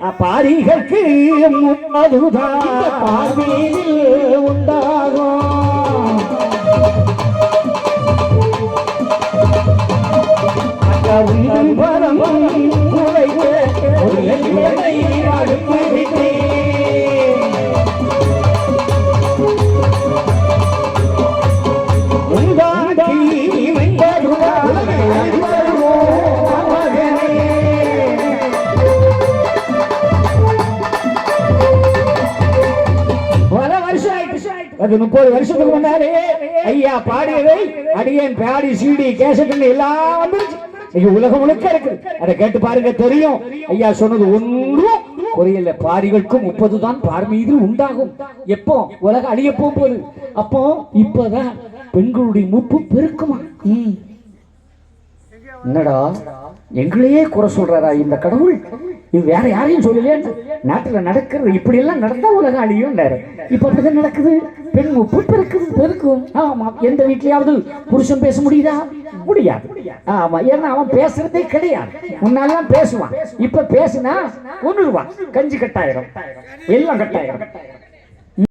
பாரிகளுக்கு முன்னதுதான். பார்வையில் உண்டாகும். வரம் அது முப்பது வருஷத்துக்கு முன்னாலே ஐயா பாடியதை அடியேன் பாடி சீடி கேசட் எல்லாம் வந்துருச்சு இன்னைக்கு உலகம் முழுக்க இருக்கு. அதை கேட்டு பாருங்க தெரியும். ஐயா சொன்னது ஒன்றும் குறையில பாரிகளுக்கும் முப்பது தான் பார் மீது உண்டாகும். எப்போ? உலகம் அழிய போகும்போது அப்போ இப்பதான் பெண்களுடைய முப்பு பெருக்குமா? என்னடா? எங்களையே குறை சொல்றாரா இந்த கடவுள்? இது வேற யாரையும் சொல்லலையே. நாட்டுல நடக்கிறது இப்படி எல்லாம் நடந்தா உலகம் அழியும் இப்ப அப்படிதான் நடக்குது. பெண் உப்பு பெருக்குது பெருக்கும். ஆமா எந்த வீட்லயாவது புருஷன் பேச முடியுதா? முடியாது. ஆமா ஏன்னா அவன் பேசுறதே கிடையாது. முன்னாலாம் பேசுவான். இப்ப பேசுனா ஒண்ணுருவான் கஞ்சி கட்டாயிரம். எல்லாம் கட்டாயிரம்.